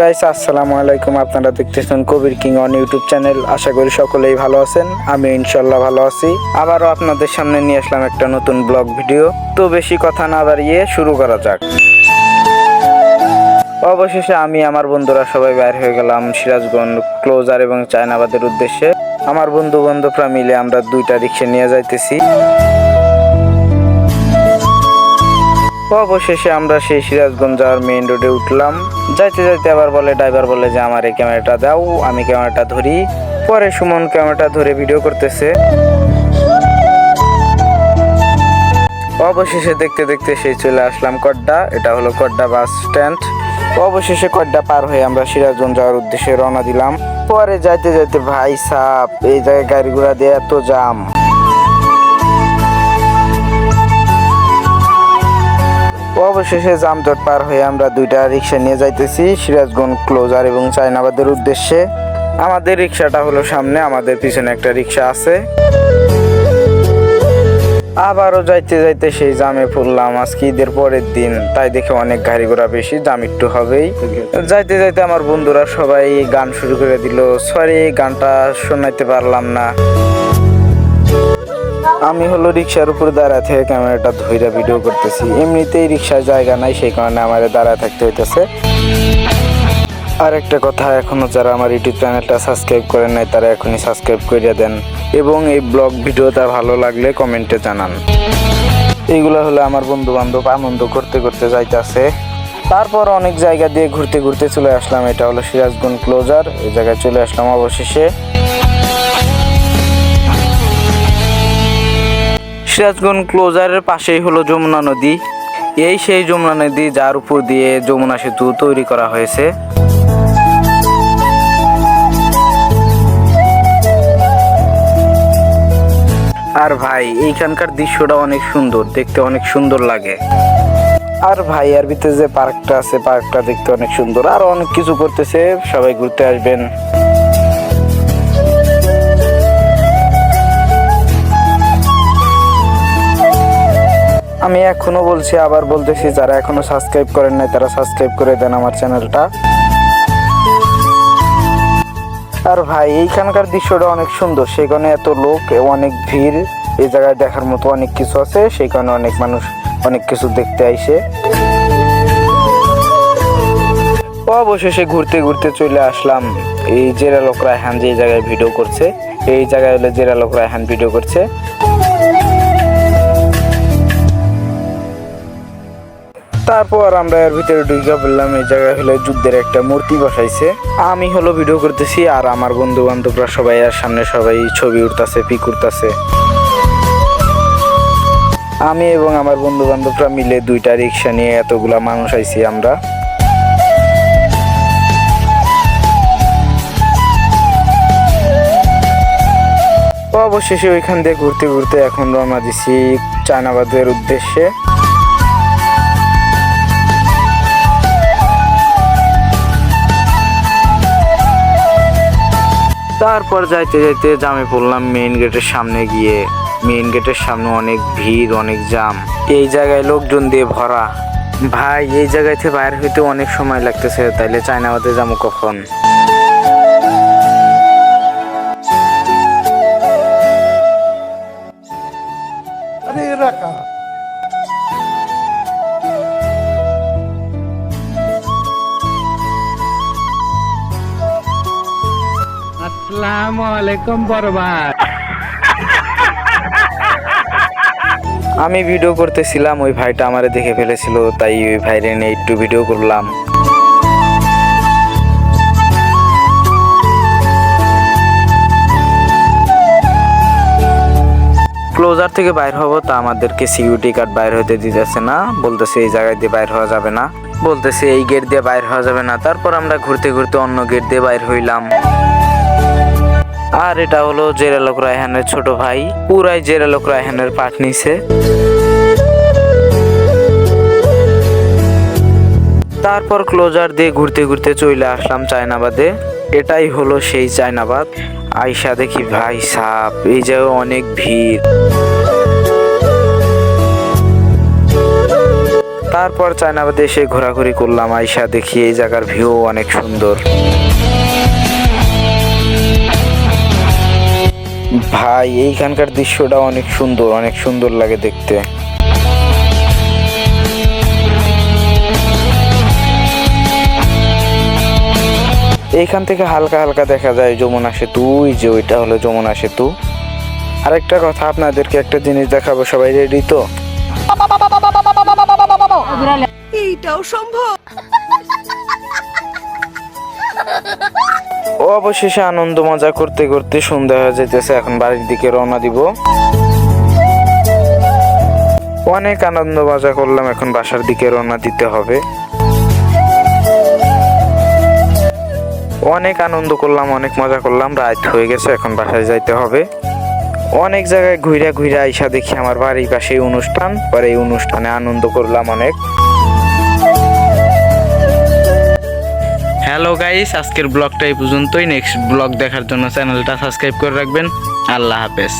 Guys আসসালামু আলাইকুম। আপনারা দেখতেছেন Kabir king on YouTube channel আশা করি সকলেই ভালো আছেন। আমি ইনশাল্লাহ ভালো আছি। আবারও আপনাদের সামনে নিয়ে আসলাম একটা নতুন ব্লগ ভিডিও তো বেশি কথা না বাড়িয়ে শুরু করা যাক। অবশেষে আমি আমার বন্ধুরা সবাই বের হয়ে গেলাম সিরাজগঞ্জ ক্লোজার এবং চায়নাবাদের উদ্দেশ্যে। আমার বন্ধু বান্ধবরা মিলে আমরা দুইটা রিক্সা নিয়ে যাইতেছি। অবশেষে আমরা সেই সিরাজগঞ্জ যাওয়ার মেইন রোডে উঠলাম। যাইতে যাইতে আবার বলে ড্রাইভার বলে যে, আমার এই ক্যামেরাটা দাও, আমি ক্যামেরাটা ধরি। পরে সুমন ক্যামেরাটা ধরে ভিডিও করতেছে। অবশেষে দেখতে দেখতে সেই চলে আসলাম কড্ডা। এটা হলো কড্ডা বাস স্ট্যান্ড অবশেষে কড্ডা পার হয়ে আমরা সিরাজগঞ্জ যাওয়ার উদ্দেশ্যে রওনা দিলাম। পরে যাইতে যাইতে, ভাই সাপ এই জায়গায় গাড়ি ঘোড়া দিয়ে এত জাম অবশেষে জামজট পার হয়ে আমরা দুইটা রিক্সা নিয়ে যাইতেছি, সিরাজগঞ্জ ক্লোজার এবং চায়নাবাদের উদ্দেশ্যে। আমাদের রিক্সাটা হলো সামনে, আমাদের পিছনে একটা রিক্সা আছে। আবারও যাইতে যাইতে সেই জামে পড়লাম, আজকে ঈদের পরের দিন, তাই দেখে অনেক গাড়ি ঘোড়া বেশি, জাম একটু হবেই। যাইতে যাইতে আমার বন্ধুরা সবাই গান শুরু করে দিল, সরি, গানটা শোনাইতে পারলাম না। আমি হলো রিক্সার উপর দাঁড়ায় থেকে ক্যামেরাটা ধইরা ভিডিও করতেছি। এমনিতেই রিক্সায় জায়গা নাই, সেই কারণে আমার দাঁড়ায় থাকতে হইতেছে। আর একটা কথা, এখনও যারা আমার ইউটিউব চ্যানেলটা সাবস্ক্রাইব করেন নাই, তারা এখনই সাবস্ক্রাইব করে দেন। এবং এই ব্লগ ভিডিওটা ভালো লাগলে কমেন্টে জানান। এইগুলো হলো আমার বন্ধু বান্ধব আনন্দ করতে করতে যাইতেছে। তারপর অনেক জায়গা দিয়ে ঘুরতে ঘুরতে চলে আসলাম, এটা হলো সিরাজগঞ্জ ক্লোজার এই জায়গায় চলে আসলাম অবশেষে। সিরাজগঞ্জ ক্লোজারের পাশেই হলো যমুনা নদী। এই সেই যমুনা নদী যার উপর দিয়ে যমুনা সেতু তৈরি করা হয়েছে। আর ভাই, এইখানকার দৃশ্যটা অনেক সুন্দর, দেখতে অনেক সুন্দর লাগে। আর ভাই আর ভিতরে যে পার্কটা আছে, পার্কটা দেখতে অনেক সুন্দর। আর অনেক কিছু করতেছে, সবাই ঘুরতে আসবেন। আমি এখনও বলছি, আবার বলতেছি, যারা এখনও সাবস্ক্রাইব করেন নাই, তারা সাবস্ক্রাইব করে দেন আমার চ্যানেলটা আর ভাই, এইখানকার দৃশ্যটা অনেক সুন্দর। সেখানে এত লোক অনেক ভিড়। এই জায়গায় দেখার মতো অনেক কিছু আছে। সেখানে অনেক মানুষ অনেক কিছু দেখতে আইসে। অবশেষে ঘুরতে ঘুরতে চলে আসলাম। এই জেরালোক রায়হান যে জায়গায় ভিডিও করছে, এই জায়গায় হলো জেরালোক রায়হান ভিডিও করছে। তারপর আমরা এর ভিতরে ঢুকে বললাম এই জায়গায় হলো যুদ্ধের একটা মূর্তি বসাইছে। আমি হলো ভিডিও করতেছি আর আমার বন্ধু বান্ধবরা সবাই আর সামনে সবাই ছবি উঠতাছে, পিক উঠতাছে। আমি এবং আমার বন্ধু বান্ধবরা মিলে দুইটা রিক্সা নিয়ে এতগুলা মানুষ আইছি আমরা। অবশেষে ওইখান দিয়ে ঘুরতে ঘুরতে এখন রওনা দিছি চায়নাবাদের উদ্দেশ্যে। তারপর যাইতে যাইতে জামে পড়লাম মেইন গেটের সামনে গিয়ে। মেইন গেটের সামনে অনেক ভিড়, অনেক জাম। এই জায়গায় লোকজন দিয়ে ভরা। ভাই, এই জায়গায় বাইর হইতে অনেক সময় লাগতেছে, তাইলে চায়নাবাদে যাব কখন? আমি ভিডিও করতেছিলাম, ওই ভাইটা আমারে দেখে ফেলেছিল, তাই ওই ভাইরে নিয়ে একটু ভিডিও করলাম। ক্লোজার থেকে বাইর হব তা আমাদেরকে সিকিউরিটি গার্ড বাইর হতে দিতেছে না, বলতেছে এই জায়গায় দিয়ে বাইর হওয়া যাবে না। বলতেছে এই গেট দিয়ে বাইর হওয়া যাবে না, তারপর আমরা ঘুরতে ঘুরতে অন্য গেট দিয়ে বাইর হইলাম। আর এটা হলো জেরালোক রায়হানের ছোট ভাই, পুরাই জেরালোক রায়হানের পাঠ নিছে। তারপর ক্লোজার দিয়ে ঘুরতে ঘুরতে চলে আসলাম চায়নাবাদে। এটাই হলো সেই চায়নাবাদ। আইসা দেখি, ভাই সাপ, এই যে অনেক ভিড়। তারপর চায়নাবাদে এসে ঘোরাঘুরি করলাম, আইসা দেখি এই জায়গার ভিউ অনেক সুন্দর। ভাই, এইখানকার দৃশ্যটা অনেক সুন্দর অনেক সুন্দর লাগে দেখতে। এইখান থেকে হালকা হালকা দেখা যায় যমুনা সেতু যে ওইটা হলো যমুনা সেতু। আরেকটা কথা, আপনাদেরকে একটা জিনিস দেখাবো, সবাই রেডি তো? এইটাও সম্ভব। অবশেষে আনন্দ মজা করতে করতে সন্ধ্যা হয়ে যেতেছে এখন বাড়ির দিকে রওনা দিব। অনেক আনন্দ মজা করলাম, এখন বাসার দিকে রওনা দিতে হবে। অনেক আনন্দ করলাম, অনেক মজা করলাম, রাত হয়ে গেছে, এখন বাসায় যাইতে হবে। অনেক জায়গায় ঘুরে ঘুরে আইসা দেখি আমার বাড়ির পাশে অনুষ্ঠান, পরে এই অনুষ্ঠানে আনন্দ করলাম অনেক। হ্যালো গাইস আজকের ব্লগটা এই পর্যন্তই। নেক্সট ব্লগ দেখার জন্য চ্যানেলটা সাবস্ক্রাইব করে রাখবেন। আল্লাহ হাফেজ।